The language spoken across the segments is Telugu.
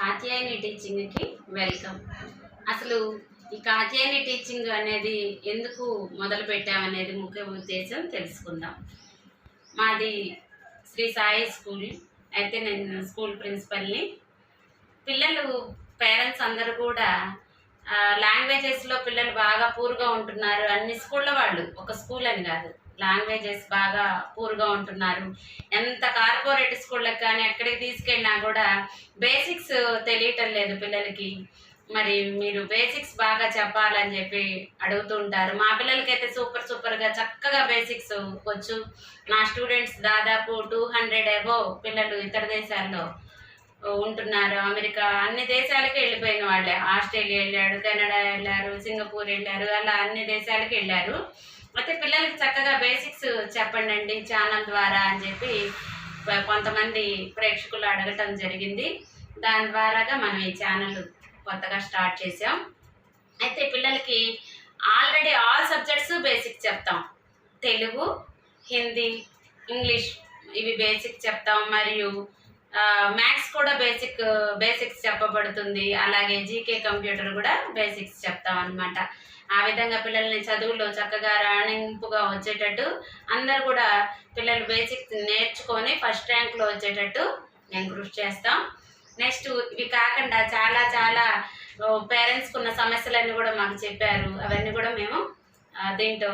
కాత్యాయని టీచింగ్కి వెల్కమ్. అసలు ఈ కాత్యాయని టీచింగ్ అనేది ఎందుకు మొదలు పెట్టామనేది ముఖ్య ఉద్దేశం తెలుసుకుందాం. మాది శ్రీ సాయి స్కూల్ అయితే నేను స్కూల్ ప్రిన్సిపల్ని. పిల్లలు పేరెంట్స్ అందరూ కూడా లాంగ్వేజెస్లో పిల్లలు బాగా పూర్గా ఉంటున్నారు. అన్ని స్కూళ్ళ వాళ్ళు ఒక స్కూల్ అని కాదు. లాంగ్వేజెస్ బాగా పూర్గా ఉంటున్నారు. ఎంత కార్పొరేట్ స్కూళ్ళకి కానీ ఎక్కడికి తీసుకెళ్ళినా కూడా బేసిక్స్ తెలియటం లేదు పిల్లలకి. మరి మీరు బేసిక్స్ బాగా చెప్పాలని చెప్పి అడుగుతూ ఉంటారు. మా పిల్లలకైతే సూపర్ సూపర్గా చక్కగా బేసిక్స్ వచ్చు. నా స్టూడెంట్స్ దాదాపు టూ హండ్రెడ్ అబో పిల్లలు ఇతర దేశాల్లో ఉంటున్నారు. అమెరికా అన్ని దేశాలకి వెళ్ళిపోయిన వాళ్ళే. ఆస్ట్రేలియా వెళ్ళాడు కెనడా వెళ్ళారు సింగపూర్ వెళ్ళారు అలా అన్ని దేశాలకి వెళ్ళారు. అయితే పిల్లలకి చక్కగా బేసిక్స్ చెప్పండి అండి ఛానల్ ద్వారా అని చెప్పి కొంతమంది ప్రేక్షకులు అడగటం జరిగింది. దాని ద్వారాగా మనం ఈ ఛానల్ కొత్తగా స్టార్ట్ చేసాం అయితే పిల్లలకి ఆల్రెడీ ఆల్ సబ్జెక్ట్స్ బేసిక్ చెప్తాం. తెలుగు హిందీ ఇంగ్లీష్ ఇవి బేసిక్ చెప్తాం. మరియు మ్యాథ్స్ కూడా బేసిక్ బేసిక్స్ చెప్పబడుతుంది. అలాగే జీకే కంప్యూటర్ కూడా బేసిక్స్ చెప్తాం అనమాట ఆ విధంగా పిల్లల్ని చదువులో చక్కగా రాణింపుగా వచ్చేటట్టు అందరు కూడా పిల్లలు బేసిక్స్ నేర్చుకొని ఫస్ట్ ర్యాంక్లో వచ్చేటట్టు మేము కృషి చేస్తాం. నెక్స్ట్ ఇవి కాకుండా చాలా చాలా పేరెంట్స్కి ఉన్న సమస్యలన్నీ కూడా మాకు చెప్పారు. అవన్నీ కూడా మేము దీంట్లో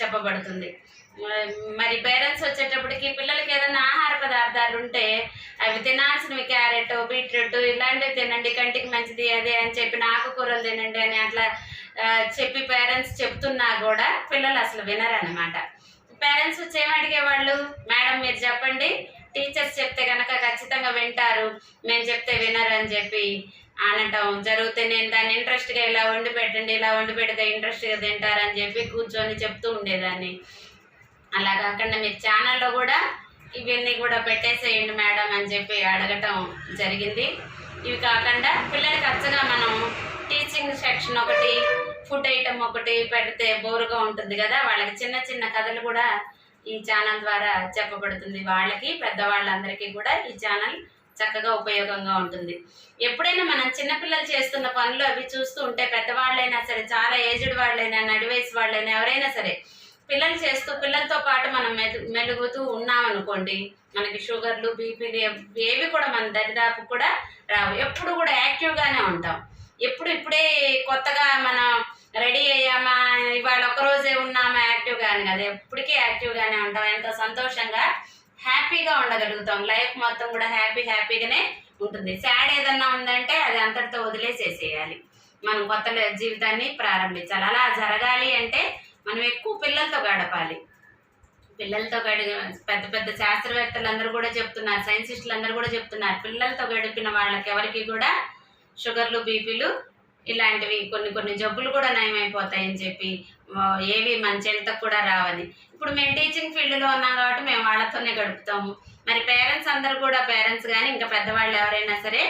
చెప్పబడుతుంది. మరి పేరెంట్స్ వచ్చేటప్పటికి పిల్లలకి ఏదైనా ఆహార పదార్థాలు ఉంటే అవి తినాల్సినవి క్యారెట్ బీట్రూట్ ఇలాంటివి తినండి కంటికి మంచిది అదే అని చెప్పి ఆకుకూరలు తినండి అని అట్లా చెప్పి పేరెంట్స్ చెప్తున్నా కూడా పిల్లలు అసలు వినరనమాట పేరెంట్స్ వచ్చేమడిగే వాళ్ళు మేడం మీరు చెప్పండి. టీచర్స్ చెప్తే కనుక ఖచ్చితంగా వింటారు. మేము చెప్తే వినరు అని చెప్పి అనటం జరిగితే నేను దాన్ని ఇంట్రెస్ట్గా ఇలా వండి పెట్టండి ఇలా వండి పెడితే ఇంట్రెస్ట్గా తింటారని చెప్పి కూర్చొని చెప్తూ ఉండేదాన్ని. అలా కాకుండా మీరు ఛానల్లో కూడా ఇవన్నీ కూడా పెట్టేసేయండి మేడం అని చెప్పి అడగటం జరిగింది. ఇవి కాకుండా పిల్లలకి అచ్చగా మనం టీచింగ్ సెక్షన్ ఒకటి ఫుడ్ ఐటమ్ ఒకటి పెడితే బోరుగా ఉంటుంది కదా వాళ్ళకి చిన్న చిన్న కథలు కూడా ఈ ఛానల్ ద్వారా చెప్పబడుతుంది. వాళ్ళకి పెద్దవాళ్ళందరికీ కూడా ఈ ఛానల్ చక్కగా ఉపయోగంగా ఉంటుంది. ఎప్పుడైనా మనం చిన్నపిల్లలు చేస్తున్న పనులు అవి చూస్తూ ఉంటే పెద్దవాళ్ళైనా సరే చాలా ఏజ్డ్ వాళ్ళైనా నడి వాళ్ళైనా ఎవరైనా సరే పిల్లలు చేస్తూ పిల్లలతో పాటు మనం మెదు మెలుగుతూ ఉన్నామనుకోండి మనకి షుగర్లు బీపీలు ఏవి కూడా మన దరిదాపు కూడా రావు. ఎప్పుడు కూడా యాక్టివ్గానే ఉంటాం. ఎప్పుడు ఇప్పుడే కొత్తగా మనం రెడీ అయ్యామా ఇవాళ ఒకరోజే ఉన్నామా యాక్టివ్గా కదా. ఎప్పటికీ యాక్టివ్గానే ఉంటాం. ఎంతో సంతోషంగా హ్యాపీగా ఉండగలుగుతాం. లైఫ్ మొత్తం కూడా హ్యాపీ హ్యాపీగానే ఉంటుంది. సాడ్ ఏదన్నా ఉందంటే అది అంతటితో వదిలేసేసేయాలి. మనం కొత్త జీవితాన్ని ప్రారంభించాలి. అలా జరగాలి అంటే మనం ఎక్కువ పిల్లలతో గడపాలి. పిల్లలతో గడి పెద్ద పెద్ద శాస్త్రవేత్తలు అందరూ కూడా చెప్తున్నారు సైంటిస్టులు అందరూ కూడా చెప్తున్నారు పిల్లలతో గడిపిన వాళ్ళకి ఎవరికి కూడా షుగర్లు బీపీలు ఇలాంటివి కొన్ని కొన్ని జబ్బులు కూడా నయమైపోతాయని చెప్పి ఏవి మన చెల్తకు కూడా రావని. ఇప్పుడు మేము టీచింగ్ ఫీల్డ్లో ఉన్నాం కాబట్టి మేము వాళ్ళతోనే గడుపుతాము. మరి పేరెంట్స్ అందరూ కూడా పేరెంట్స్ కానీ ఇంకా పెద్దవాళ్ళు ఎవరైనా సరే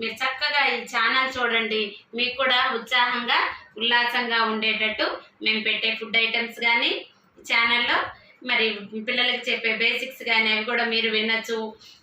మీరు చక్కగా ఈ ఛానల్ చూడండి. మీకు కూడా ఉత్సాహంగా ఉల్లాసంగా ఉండేటట్టు మేము పెట్టే ఫుడ్ ఐటమ్స్ కానీ ఛానల్లో మరి పిల్లలకి చెప్పే బేసిక్స్ కానీ అవి కూడా మీరు వినొచ్చు.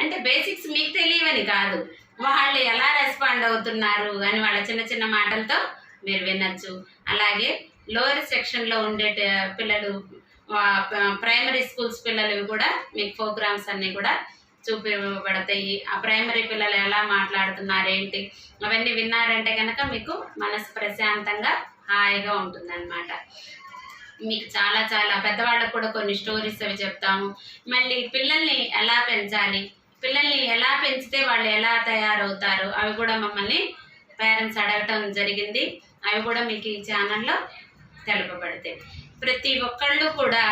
అంటే బేసిక్స్ మీకు తెలియవని కాదు. వాళ్ళు ఎలా రెస్పాండ్ అవుతున్నారు అని వాళ్ళ చిన్న చిన్న మాటలతో మీరు వినొచ్చు. అలాగే లోయర్ సెక్షన్లో ఉండే పిల్లలు ప్రైమరీ స్కూల్స్ పిల్లలు కూడా మీకు ప్రోగ్రామ్స్ అన్నీ కూడా చూపించబడతాయి ఆ ప్రైమరీ పిల్లలు ఎలా మాట్లాడుతున్నారు ఏంటి అవన్నీ విన్నారంటే కనుక మీకు మనసు ప్రశాంతంగా హాయిగా ఉంటుందన్నమాట. మీకు చాలా చాలా పెద్దవాళ్ళకు కూడా కొన్ని స్టోరీస్ అవి చెప్తాము. మళ్ళీ పిల్లల్ని ఎలా పెంచాలి? పిల్లల్ని ఎలా పెంచితే వాళ్ళు ఎలా తయారవుతారు? అవి కూడా మమ్మల్ని పేరెంట్స్ అడగటం జరిగింది. అవి కూడా మీకు ఈ ఛానల్లో తెలుపబడతాయి. ప్రతి ఒక్కళ్ళు కూడా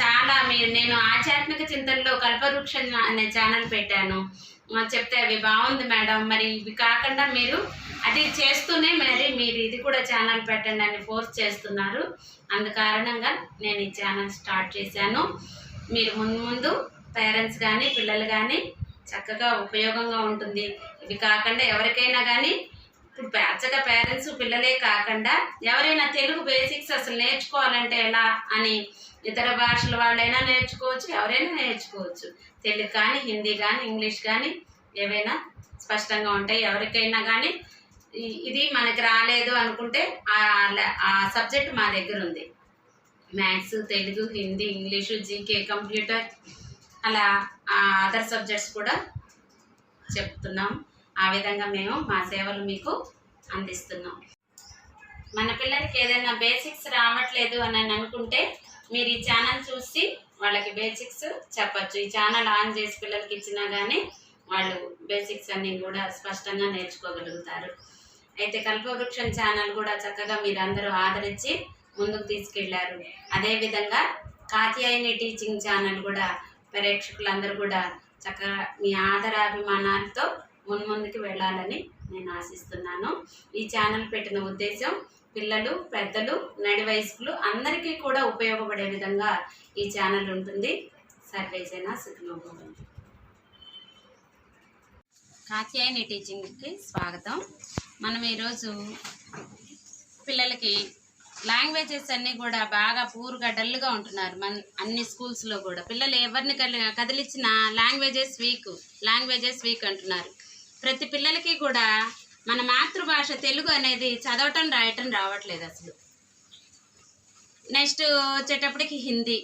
చాలా మీరు నేను ఆధ్యాత్మిక చింతనలో కల్పవృక్షం అనే ఛానల్ పెట్టాను. చెప్తే అవి బాగుంది మేడం. మరి ఇవి కాకుండా మీరు అది చేస్తూనే మరి మీరు ఇది కూడా ఛానల్ పెట్టండి అని ఫోర్స్ చేస్తున్నారు. అందు కారణంగా నేను ఈ ఛానల్ స్టార్ట్ చేశాను. మీరు ముందు ముందు పేరెంట్స్ కానీ పిల్లలు కానీ చక్కగా ఉపయోగంగా ఉంటుంది. ఇవి కాకుండా ఎవరికైనా కానీ ఇప్పుడు బ్యాచగా పేరెంట్స్ పిల్లలే కాకుండా ఎవరైనా తెలుగు బేసిక్స్ అసలు నేర్చుకోవాలంటే ఎలా అని ఇతర భాషల వాళ్ళైనా నేర్చుకోవచ్చు ఎవరైనా నేర్చుకోవచ్చు. తెలుగు కానీ హిందీ కానీ ఇంగ్లీష్ కానీ ఏవైనా స్పష్టంగా ఉంటాయి. ఎవరికైనా కానీ ఇది మనకి రాలేదు అనుకుంటే ఆ సబ్జెక్ట్ మా దగ్గర ఉంది. Maths Telugu Hindi English GK computer అలా ఆ అదర్ సబ్జెక్ట్స్ కూడా చెప్తున్నాం. ఆ విధంగా మేము మా సేవలు మీకు అందిస్తున్నాం. మన పిల్లలకి ఏదైనా బేసిక్స్ రావట్లేదు అని అనుకుంటే మీరు ఈ ఛానల్ చూసి వాళ్ళకి బేసిక్స్ చెప్పచ్చు. ఈ ఛానల్ ఆన్ చేసి పిల్లలకి ఇచ్చినా కానీ వాళ్ళు బేసిక్స్ అన్నీ కూడా స్పష్టంగా నేర్చుకోగలుగుతారు. అయితే కల్పవృక్షం ఛానల్ కూడా చక్కగా మీరు అందరూ ఆదరించి ముందుకు తీసుకెళ్ళారు. అదేవిధంగా కాత్యాయని టీచింగ్ ఛానల్ కూడా ప్రేక్షకులందరూ కూడా చక్కగా మీ ఆదరాభిమానాలతో మున్ముందుకు వెళ్ళాలని నేను ఆశిస్తున్నాను. ఈ ఛానల్ పెట్టిన ఉద్దేశం పిల్లలు పెద్దలు నడి వయస్కులు అందరికీ కూడా ఉపయోగపడే విధంగా ఈ ఛానల్ ఉంటుంది. సర్వేజన సుఖనోభవంతు కాత్యాయని టీచింగ్కి స్వాగతం. మనం ఈరోజు పిల్లలకి లాంగ్వేజెస్ అన్నీ కూడా బాగా పూర్గా డల్గా ఉంటున్నారు. మన అన్ని స్కూల్స్లో కూడా పిల్లలు ఎవరిని కలి- లాంగ్వేజెస్ వీక్ లాంగ్వేజెస్ వీక్ అంటున్నారు. ప్రతి పిల్లలకి కూడా మన మాతృభాష తెలుగు అనేది చదవటం రాయటం రావట్లేదు అసలు. నెక్స్ట్ వచ్చేటప్పటికి హిందీ.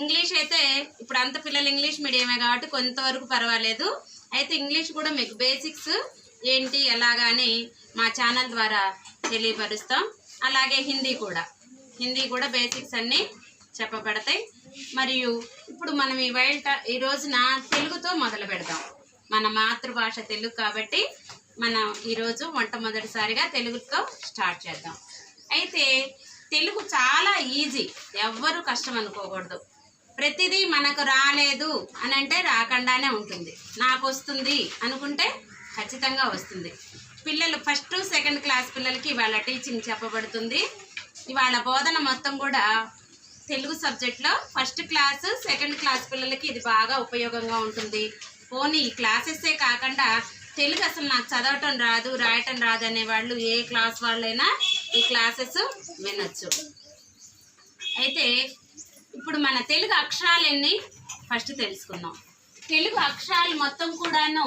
ఇంగ్లీష్ అయితే ఇప్పుడు అంత పిల్లలు ఇంగ్లీష్ మీడియమే కాబట్టి కొంతవరకు పర్వాలేదు. అయితే ఇంగ్లీష్ కూడా మీకు బేసిక్స్ ఏంటి ఎలాగాని మా ఛానల్ ద్వారా తెలియపరుస్తాం. అలాగే హిందీ కూడా. హిందీ కూడా బేసిక్స్ అన్నీ చెప్పబడతాయి. మరియు ఇప్పుడు మనం ఈ వైల్డ్ ఈ రోజున తెలుగుతో మొదలు పెడతాం మన మాతృభాష తెలుగు కాబట్టి మనం ఈరోజు మొట్టమొదటిసారిగా తెలుగుతో స్టార్ట్ చేద్దాం. అయితే తెలుగు చాలా ఈజీ. ఎవ్వరూ కష్టం అనుకోకూడదు. ప్రతిదీ మనకు రాలేదు అని అంటే రాకుండానే ఉంటుంది. నాకు వస్తుంది అనుకుంటే ఖచ్చితంగా వస్తుంది. పిల్లలు ఫస్ట్ సెకండ్ క్లాస్ పిల్లలకి ఇవాళ టీచింగ్ చెప్పబడుతుంది. ఇవాళ బోధన మొత్తం కూడా తెలుగు సబ్జెక్ట్లో ఫస్ట్ క్లాస్ సెకండ్ క్లాస్ పిల్లలకి ఇది బాగా ఉపయోగంగా ఉంటుంది. పోనీ ఈ క్లాసెస్సే కాకుండా తెలుగు అసలు నాకు చదవటం రాదు రాయటం రాదు అనేవాళ్ళు ఏ క్లాస్ వాళ్ళైనా ఈ క్లాసెస్ వినొచ్చు. అయితే ఇప్పుడు మన తెలుగు అక్షరాలన్నీ ఫస్ట్ తెలుసుకుందాం. తెలుగు అక్షరాలు మొత్తం కూడాను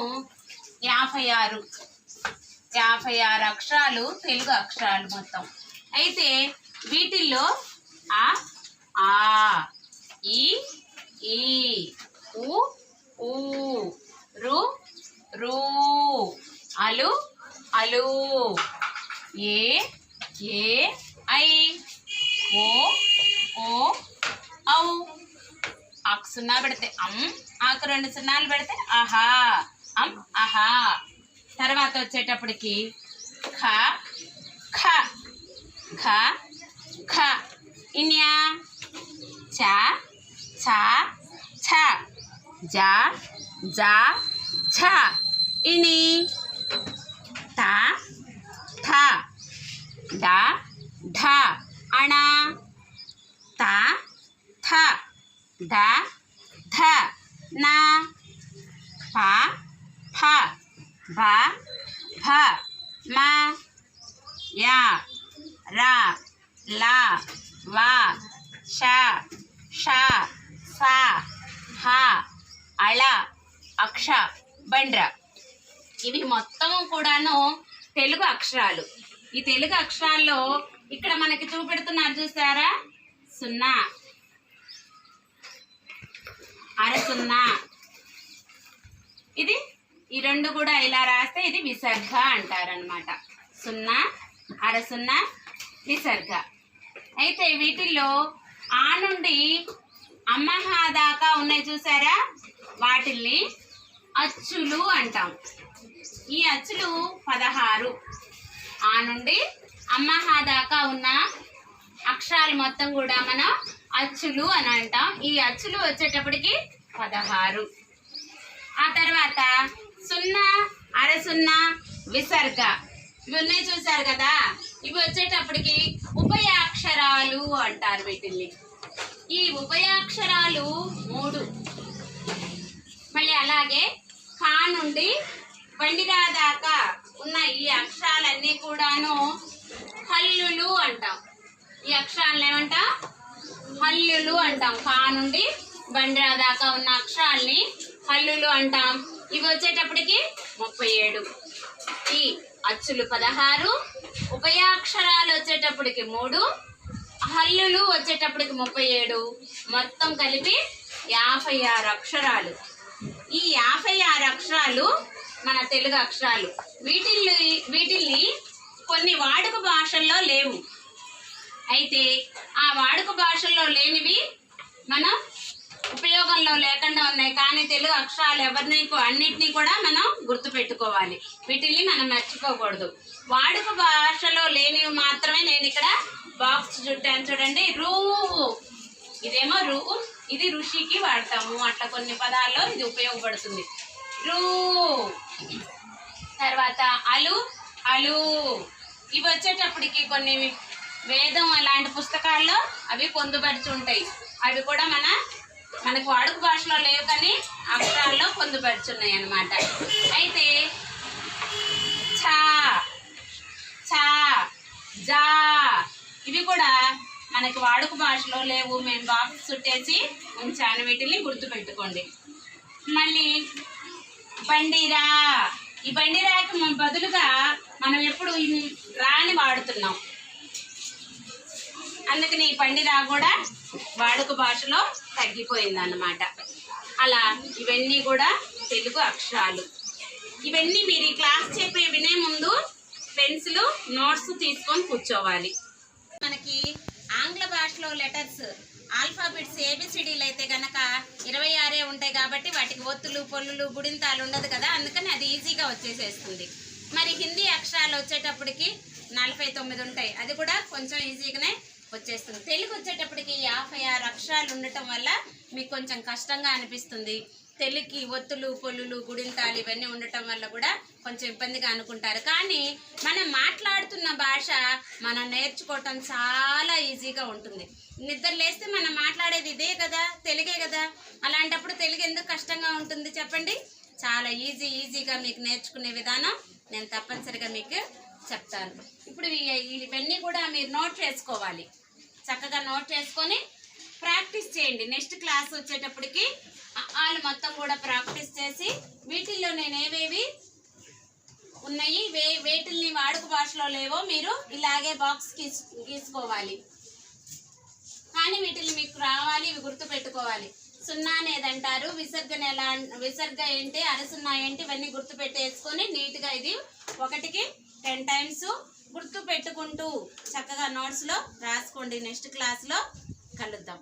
యాభై ఆరు యాభై ఆరు అక్షరాలు తెలుగు అక్షరాలు మొత్తం. అయితే వీటిల్లో ఆ ఆ ఈ ఈ ఉ ఊ రు రు అలు అలు. ఏ ఏ ఐ ఓ ఓ ఔ. ఆకు సున్నా పెడితే అమ్ ఆకు రెండు సున్నాలు పెడితే ఆహా అమ్ ఆహా తర్వాత వచ్చేటప్పటికి ఖ ఖ ఖ ఖ. ఇన్యా? చ ఛ ఛ जा जा, छा। इनी। ता, था। डा, ढा। अणा। ता, था। डा, धा। ना। पा फा। भा, भ। मा। या। रा। ला। वा। शा। शा। सा। हा। అళ అక్ష బండ్ర. ఇవి మొత్తం కూడాను తెలుగు అక్షరాలు. ఈ తెలుగు అక్షరాల్లో ఇక్కడ మనకి చూపెడుతున్నారు చూసారా? సున్నా. అర సున్నా. ఇది ఈ రెండు కూడా ఇలా రాస్తే ఇది విసర్గ అంటారనమాట సున్నా అర సున్నా విసర్గ. అయితే వీటిల్లో ఆ నుండి అమ్మహ దాకా ఉన్నాయి చూసారా? వాటిల్ని అచ్చులు అంటాం. ఈ అచ్చులు పదహారు. ఆ నుండి అమ్మహా దాకా ఉన్న అక్షరాలు మొత్తం కూడా మనం అచ్చులు అని అంటాం. ఈ అచ్చులు వచ్చేటప్పటికి పదహారు. ఆ తర్వాత సున్నా అర సున్నా విసర్గ. ఇవి ఉన్నాయి చూసారు కదా? ఇవి వచ్చేటప్పటికి ఉభయాక్షరాలు అంటారు వీటిల్ని. ఈ ఉభయాక్షరాలు మూడు. అలాగే ఖా నుండి బండిరా దాకా ఉన్న ఈ అక్షరాలన్నీ కూడాను హల్లులు అంటాం. ఈ అక్షరాలను ఏమంటాం? హల్లులు అంటాం. ఖా నుండి బండిరా దాకా ఉన్న అక్షరాల్ని హల్లులు అంటాం. ఇవి వచ్చేటప్పటికి ముప్పై ఏడు. ఈ అచ్చులు పదహారు ఉభయాక్షరాలు వచ్చేటప్పటికి మూడు హల్లులు వచ్చేటప్పటికి ముప్పై ఏడు. మొత్తం కలిపి యాభై ఆరు అక్షరాలు. ఈ యాభై ఆరు అక్షరాలు మన తెలుగు అక్షరాలు. వీటిల్ని వీటిల్ని కొన్ని వాడుక భాషల్లో లేవు. అయితే ఆ వాడుక భాషల్లో లేనివి మనం ఉపయోగంలో లేకుండా ఉన్నాయి. కానీ తెలుగు అక్షరాలు ఎవరిని కూ- అన్నిటినీ కూడా మనం గుర్తుపెట్టుకోవాలి. వీటిని మనం మర్చిపోకూడదు. వాడుక భాషలో లేనివి మాత్రమే నేను ఇక్కడ బాక్స్ చుట్టాను. చూడండి రూ ఇదేమో రూ ఇది ఋషికి వాడతాము. అట్లా కొన్ని పదాల్లో ఇది ఉపయోగపడుతుంది. రూ. తర్వాత అలు. అలు. ఇవి వచ్చేటప్పటికి కొన్ని వేదం అలాంటి పుస్తకాల్లో అవి పొందుపరిచి ఉంటాయి అవి కూడా మన మనకు వాడుక భాషలో లేవు కానీ అక్షరాల్లో పొందుపరుచున్నాయి అన్నమాట. అయితే ఛా ఛా జా ఇవి కూడా మనకి వాడుక భాషలో లేవు మేము బాక్స్ చుట్టేసి ఉంచాను. వీటిని గుర్తుపెట్టుకోండి. మళ్ళీ బండిరా ఈ బండిరాకి బదులుగా మనం ఎప్పుడు రాని వాడుతున్నాం. అందుకని ఈ బండిరా కూడా వాడుక భాషలో తగ్గిపోయింది అన్నమాట అలా ఇవన్నీ కూడా తెలుగు అక్షరాలు. ఇవన్నీ మీరు ఈ క్లాస్ చెప్పే వినే ముందు పెన్సిల్ నోట్స్ తీసుకొని కూర్చోవాలి. మనకి ఆంగ్ల భాషలో లెటర్స్ ఆల్ఫాబెట్స్ ఏబిసిడీలు అయితే కనుక ఇరవై ఆరే ఉంటాయి కాబట్టి వాటికి ఒత్తులు పొల్లులు గుడింతాలు ఉండదు కదా? అందుకని అది ఈజీగా వచ్చేసేస్తుంది. మరి హిందీ అక్షరాలు వచ్చేటప్పటికి నలభై తొమ్మిది ఉంటాయి. అది కూడా కొంచెం ఈజీగానే వచ్చేస్తుంది. తెలుగు వచ్చేటప్పటికి యాభై ఆరు అక్షరాలు ఉండటం వల్ల మీకు కొంచెం కష్టంగా అనిపిస్తుంది. తెలికి ఒత్తులు పొల్లులు గుడింతాలు ఇవన్నీ ఉండటం వల్ల కూడా కొంచెం ఇబ్బందిగా అనుకుంటారు. కానీ మనం మాట్లాడుతున్న భాష మనం నేర్చుకోవటం చాలా ఈజీగా ఉంటుంది. నిద్ర లేస్తే మనం మాట్లాడేది ఇదే కదా తెలుగే కదా. అలాంటప్పుడు తెలుగు ఎందుకు కష్టంగా ఉంటుంది చెప్పండి? చాలా ఈజీ ఈజీగా మీకు నేర్చుకునే విధానం నేను తప్పనిసరిగా మీకు చెప్తాను. ఇప్పుడు ఇవన్నీ కూడా మీరు నోట్ చేసుకోవాలి. చక్కగా నోట్ చేసుకొని ప్రాక్టీస్ చేయండి. నెక్స్ట్ క్లాస్ వచ్చేటప్పటికి వాళ్ళు మొత్తం కూడా ప్రాక్టీస్ చేసి వీటిల్లో నేను ఏవేవి ఉన్నాయి? వే వేటిల్ని వాడుక భాషలో లేవో మీరు ఇలాగే బాక్స్ గీస్ గీసుకోవాలి. కానీ వీటిని మీకు రావాలి ఇవి గుర్తు పెట్టుకోవాలి సున్నా అనేది అంటారు. విసర్గన ఎలా విసర్గ ఏంటి అరసున్నా ఏంటి ఇవన్నీ గుర్తుపెట్టేసుకొని నీట్గా ఇది ఒకటికి టెన్ టైమ్స్ గుర్తు పెట్టుకుంటూ చక్కగా నోట్స్లో రాసుకోండి. నెక్స్ట్ క్లాస్లో కలుద్దాం.